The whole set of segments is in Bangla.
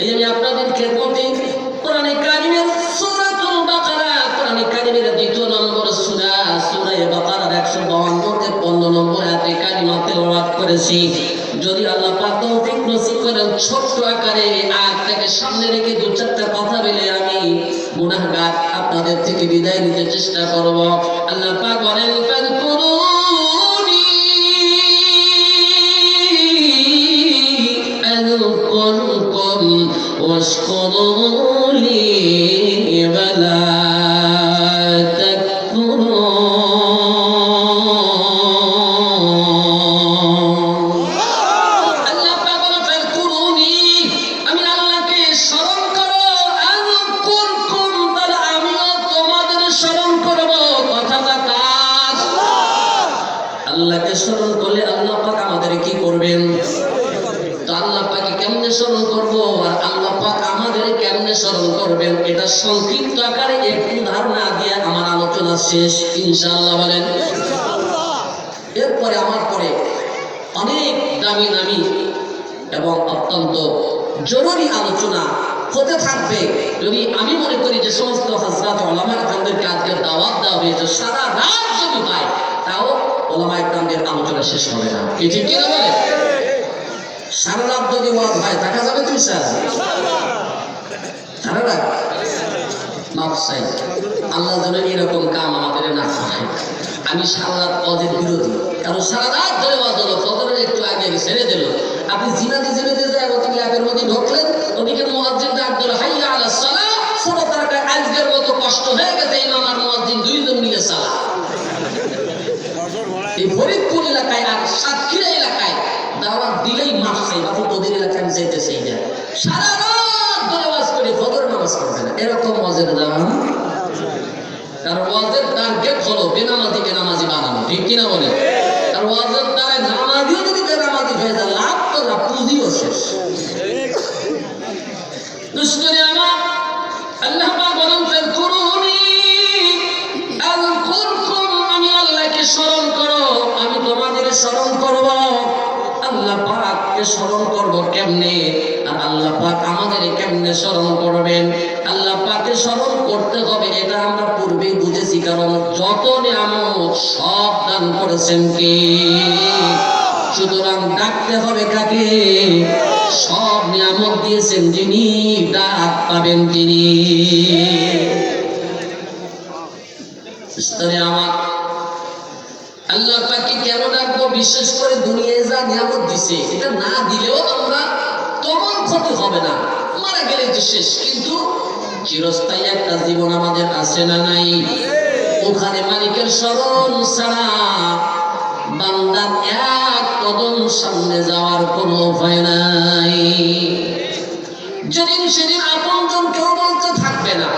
এই আমি আপনাদের কোরআনে কারিমের সূরাতুল বাকারা, কোরআনে কারিমের দ্বিতীয় নম্বর সূরা সূরা বাকারার 152 তে 15 নম্বর আয়াতে তেলাওয়াত করেছি। যদি আল্লাহ পাক তৌফিক নসিব করেন, ছোট্ট আকারে আয়াত থেকে সামনে রেখে দু চারটা কথা বলে আমি গুনাহগার আপনাদের থেকে বিদায় নিতে চেষ্টা করব। আল্লাহ পাক বলেন واشكروا শেষ, ইনশাআল্লাহ বলেন। এরপরে আমার পরে অনেক দামি দামি এবং অত্যন্ত জরুরি আলোচনা হতে থাকবে। যদি আমি মনে করি যে সমস্ত হাজরাত ওলামা ইকরামদেরকে আজকে দাওয়াত দেওয়া হয়েছে সারা রাত যদি হয়, তাও ওলামা ইকরামদের আলোচনা শেষ হবে না। কি ঠিক কিনা বলে সারা রাত যদি ওয়াজ হয়, দেখা যাবে তুমি স্যার সারা রাত? চাই আল্লাহ যেন এরকম কাম আমাদের না খায় আমি সারা অজের বিরোধী। কারণ সারা রাত ধরে হলো, ফজরের একটু আগে ছেড়ে দিল। আপনি জিনাদি জিনাদি যায় ওদিকে ল্যাবের মধ্যে ঢুকলেন, ওদিকে মুয়াজ্জিন ডাক দিল, হাইয়া আলা সালাহ। ছোট তারাটা আজকের মতো কষ্ট হয়ে গেছে, ইমাম আর মুয়াজ্জিন দুইজন মিলে সালা এই ফরিদপুর এলাকায় আর সাতক্ষীরা এলাকায় দাওয়াত দিলেই মাফ চাই বাবু তোদের এলাকায় আমি যাইতে চাই না সারা রাত নামাজ পড়বে না। এরকম ওয়াজের দাম কারণ ওয়াজের টার্গেট হলো বেনামাজি বেনামাজি বানানো। ঠিক কিনা বলে আর ওয়াজের দ্বারা নামাজিও যদি বেনামাজি হয়ে যায়, লাভ তো লাভ পুঁজিও শেষ। দুষ্টরে আমার, আল্লাহ বলেন আযকুরকুম আমি আল্লাহকে স্মরণ করো। আমি তোমাদের স্মরণ করব। আল্লাহ পাককে স্মরণ করব কেমনে? কেমনে স্মরণ করবেন। আল্লাহ পাককে স্মরণ করতে হবে, এটা আমরা পূর্বেই বুঝেছি, কারণ যত নিয়ামত সব দান করেছেন কে? সুতরাং ডাকতে হবে কাকে? সব নিয়ামত দিয়েছেন যিনি, ডাক পাবেন তিনি। আমার? আল্লাহ পাককে কেন ডাকবো? বিশেষ করে দুনিয়ায় যা নিয়ামত দিছে, এটা না দিলেও আমরা ক্ষতি হবে না। মারা গেলে তো শেষ, কিন্তু চিরস্থায়ী একটা জীবন আমাদের আছে না নাই? ওখানে মালিকের স্মরণ ছাড়া বান্দার এক কদম সামনে যাওয়ার কোনো উপায় নাই। যেদিন সেদিন আপনজন কেউ বলতে থাকবে না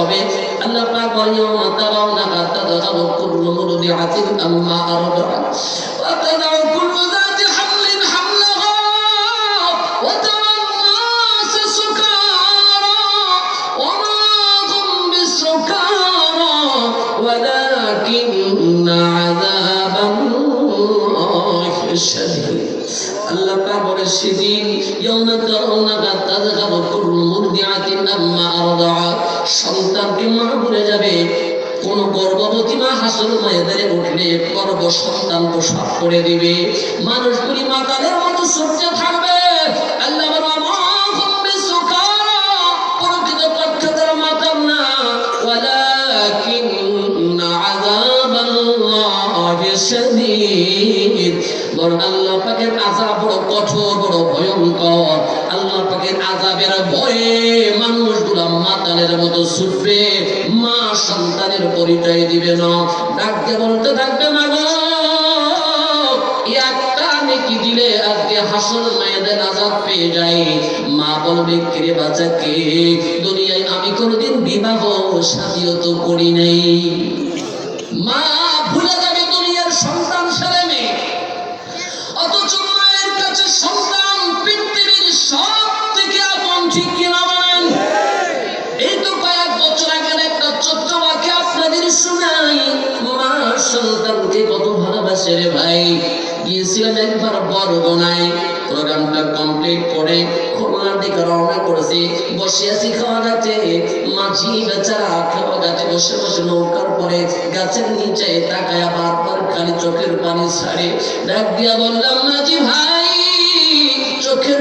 হবে আল্লাহ পাক বলেন ইয়াউমা তারাউনা তাদখালু কুল্লু মুরদিআতিন আম্মা আরদাআত ওয়া তাদাউ কুল্লু যাতি হামলিন হামলাহা ওয়া তারা الناس سكارى وما هم بسكارى ولكن عذاب الله شديد আল্লাহ পাক বলে সেদিন ইয়াউমা তারাউনা তাযহাবু কুল্লু মুরদিআতিন আম্মা আরদাআত গর্ভবতী মা হাসর ময়দানে উঠলে গর্ভ সন্তান প্রসব করে দিবে। মানুষগুলি মাতালের মতো সূর্য থাকবে। আল্লাহ বলে আমা হুম মাতালের মতো ছুটবে, মা সন্তানের পরিচয় দিবে না। ডাকতে বলতে থাকবে না গো দিলে হাসর মায়েদের আজাদ পেয়ে যায় মা বলবে কে? বাচ্চাকে দুনিয়ায় আমি কোনোদিন বিবাহ সাদিও তো করি নাই। মা গিয়েছিলাম একবার বরগোনায় প্রোগ্রামটা কমপ্লিট করে খুলনার দিকে রওনা করেছি। বসে আছি খাওয়া গাছে মাঝি বেচারা খাওয়া গাছে বসে বসে নৌকার পরে গাছের নিচে তাকায় বারবার খালি চোখের পানি ছাড়ে। ডাক দিয়া বললাম, মাঝি ভাই, চোখের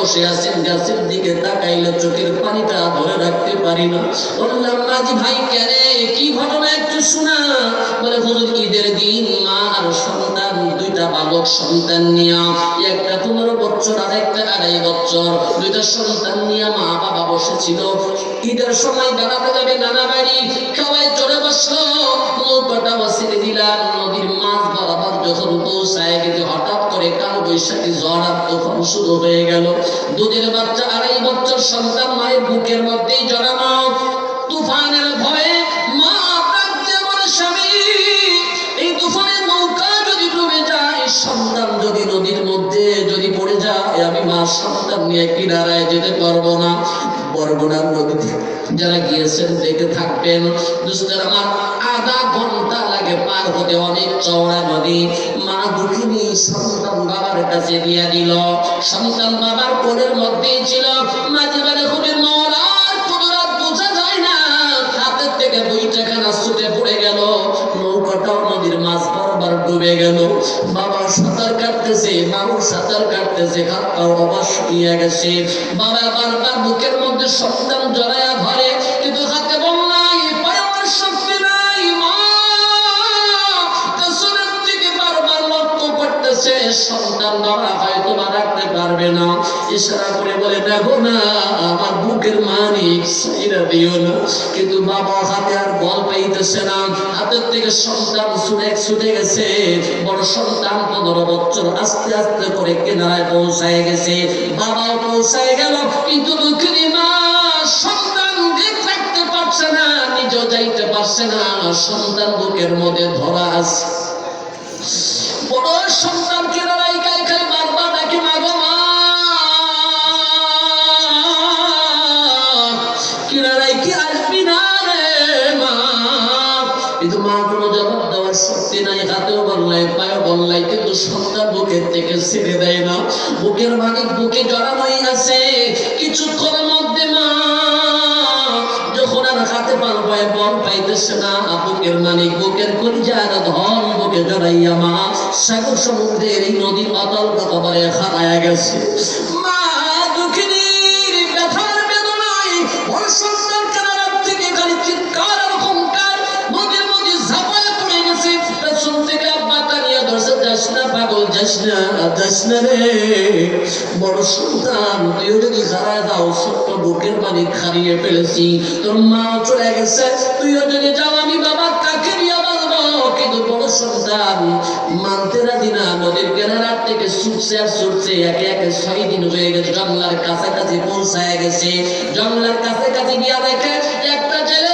বসে আছেন, গাছের দিকে তাকাইলে চোখের পানিটা ধরে রাখতে পারি না। বললাম মাঝি ভাই কেন কি ঘটনা বালক সন্তান নিয়া, একটা পনেরো বছর আর একটা আড়াই বছর। দুইটা সন্তান নিয়ে মা বাবা বসেছিল। ঈদের সময় বেড়াতে যাবে নানা বাড়ি খাওয়াই চড়ে বসল। নৌকাটা বসিয়ে দিলাম, নদীর মাছ বরাবর যখন পৌঁছায় গেছে হঠাৎ করে কাল বৈশাখী ঝড় আর তখন শুরু হয়ে গেল। দুধের বাচ্চা আড়াই বছর সন্তান মায়ের বুকের মধ্যেই জড়ানো। তুফানের ভয়ে সন্তান নিয়ে কিনারায় যেতে পারব না। বরগুনার নদীতে যারা গিয়েছেন, দেখে থাকবেন দুষ্টের আমার আধা ঘণ্টা লাগে পার হতে অনেক চওড়া নদী। মা দুঃখিনী সন্তান বাবার কাছে দিয়ে দিল। সন্তান বাবার কোলের মধ্যেই ছিল। মাঝে মাঝে খুবই মরার কোনো বোঝা যায় না। হাতের থেকে দুইটা খানা ছুটে পড়ে গেল। নৌকাটাও নদীর মাছ বরাবর ডুবে গেল। বাবা সাঁতার কাটতেছে মানুষ সাঁতার কাটতেছে, হাত পাও অবাস গেছে। বাবা বারবার বুকের মধ্যে সন্তান জড়ায়া ধরে, কিন্তু হাতে পারবে না। ইশারা করে বলে, দেখো না, আমার বুকের মানিক সাইরা দিও না। কিন্তু বাবা হাতে আর বল পাইতেছে না। হাতের থেকে সন্তান ছুটে ছুটে গেছে। বড় সন্তান পনেরো বছর আস্তে আস্তে করে কেনারায় পৌঁছায় গেছে। বাবাও পৌঁছায় গেল, কিন্তু দুঃখিনী মা সন্তান রাখতে পারছে না, নিজেও যাইতে পারছে না। সন্তান বুকের মধ্যে ধরা আছে। বড় সন্তান ছেড়ে দেয় না বুকের মালিক বুকে জড়ানোই আছে। কিছুক্ষণের মধ্যে মা, যখন আর হাতে পাল পায়ে বল পাইতেছে না, বুকের মালিক বুকের কলিজার ধন বুকে জড়াইয়া মা, সাগর সমুদ্রের এই নদীর অতল কতবারে হারায় গেছে। খারিয়ে ফেলেছি। তোর মা চলে গেছে যাও, আমি কাকে কিন্তু বড় সন্তান মানতে রাজি না, নদীর থেকে ছুটছে আর একে একে ছয় দিন হয়ে গেছে, জঙ্গলার কাছাকাছি পৌঁছায় গেছে। জঙ্গলার কাছাকাছি গিয়া দেখে, একটা ছেলের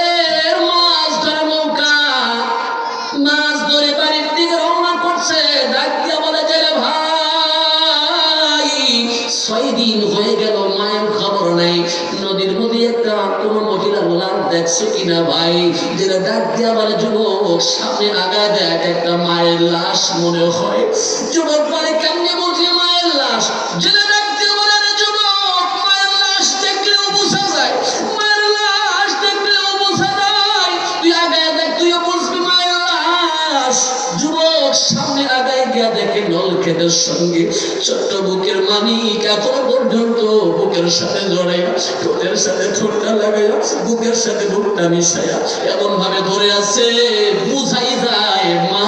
দেখছ কিনা ভাই? যেটা ডাক দিয়া বলে যুবক সামনে আগায় দেখ একটা মায়ের লাশ মনে হয়। যুবক বলে, কেমনি বুঝলি মায়ের লাশ? যেটা ডাক দিয়া বলে, "আরে যুবক, মায়ের লাশ দেখলেও বোঝা যায়, মায়ের লাশ দেখলেও বোঝা যায়। তুই আগায় দেখ, তুইও বুঝবি মায়ের লাশ। যুবক সামনে আগায় গিয়া দেখে নল খেতের সঙ্গে ছোট্ট বুকের মানিক এখনও পর্যন্ত বুকের সাথে জড়াইয়া ঠোঁটের সাথে ঠোঁটটা লাগাইয়া বুকের সাথে বুকটা মিশাইয়া এমন ভাবে ধরে আছে, বুঝাই যায়, মা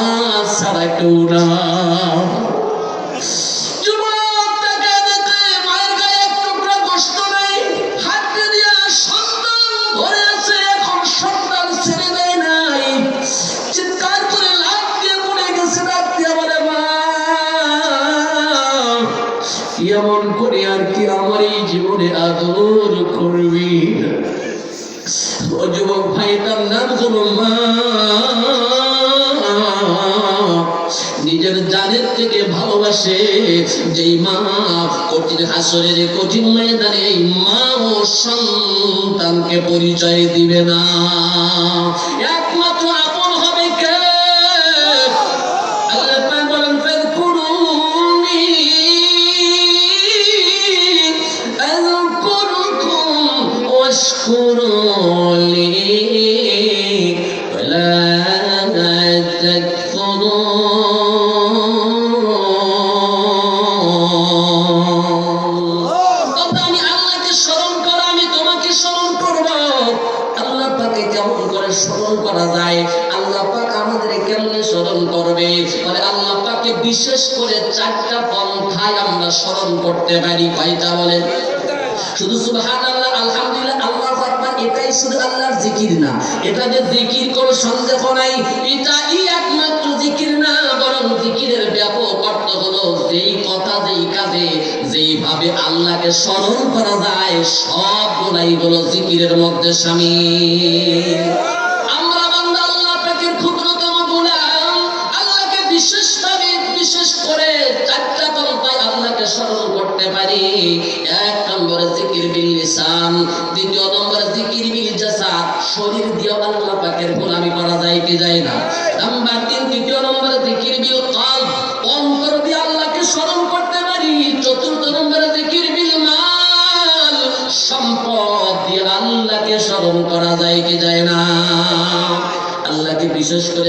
ছাড়া কেউ না আমার এই জীবনে আদর করবি ও যুবক ভাই, তার নাম কোনো নিজের জানের থেকে ভালোবাসে যেই মা। কঠিন হাসরের কঠিন ময়দানে এই মা ও সন্তানকে পরিচয় দিবে না। করতে পারি কয়টা বলেন শুধু সুবহানাল্লাহ, আলহামদুলিল্লাহ, আল্লাহু আকবার, এটাই শুধু আল্লাহর জিকির না। এটা যে জিকির কোনো সন্দেহ নাই, এটাই একমাত্র জিকির না, বরং জিকিরের ব্যাপক অর্থ হলো যেই কথা, যেই কাজে, যেইভাবে আল্লাহকে স্মরণ করা যায় সব গুলাই হলো জিকিরের মধ্যে শামিল নম্বরে জিকির বিল লিসান দ্বিতীয় নম্বরে জিকির বিল জাসাদ, শরীর দিয়ে আল্লাহ পাকের গোলামি করা যায় কি যায় না। নাম্বার তিন, তৃতীয় নম্বরে জিকির বিল কলব, অন্তর দিয়ে আল্লাহকে স্মরণ করতে পারি। চতুর্থ নম্বরে জিকির বিল মাল, সম্পদ দিয়ে আল্লাহকে স্মরণ করা যায় কি যায় না। আল্লাহকে বিশেষ করে